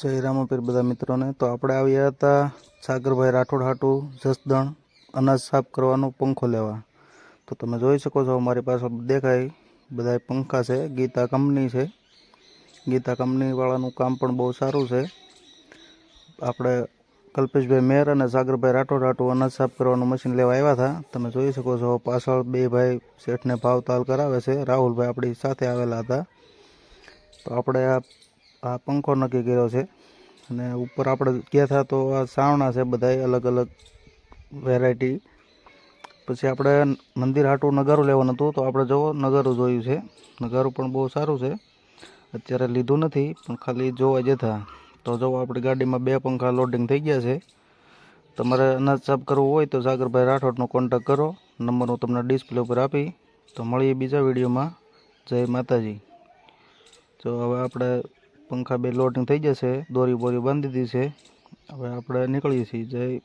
જય રામાપીર બધા મિત્રોને. તો આપણે આવ્યા હતા સાગરભાઈ રાઠોડ હાટુ, જસદણ, અનાજ સાફ કરવાનો પંખો લેવા. તો તમે જોઈ શકો છો મારી પાસે દેખાય બધા પંખા છે. ગીતા કંપની છે. ગીતા કંપનીવાળાનું કામ પણ બહુ સારું છે. આપણે કલ્પેશભાઈ મેર અને સાગરભાઈ રાઠોડ હાટુ અનાજ સાફ કરવાનું મશીન લેવા આવ્યા હતા. તમે જોઈ શકો છો પાછળ બે ભાઈ શેઠને ભાવતાલ કરાવે છે. રાહુલભાઈ આપણી સાથે આવેલા હતા. તો આપણે આ આ પંખો નક્કી કર્યો છે. અને ઉપર આપણે ગયા હતા તો આ સાવણા છે બધાય અલગ અલગ વેરાયટી પછી આપણે મંદિર હાટું નગારું લેવાનું હતું તો આપણે જુઓ નગારું જોયું છે. નગારું પણ બહુ સારું છે. અત્યારે લીધું નથી પણ ખાલી જોવા જતા. તો જુઓ આપણી ગાડીમાં બે પંખા લોડિંગ થઈ ગયા છે. તમારે અનાજ સાફ કરવું હોય તો સાગરભાઈ રાઠોડનો કોન્ટેક કરો. નંબર હું તમને ડિસ્પ્લે ઉપર આપી. તો મળીએ બીજા વિડીયોમાં જય માતાજી. તો હવે આપણે પંખા બે લોડિંગ થઈ જશે, દોરી બોરી બાંધી દીધી છે. હવે આપણે નીકળીએ છીએ. જય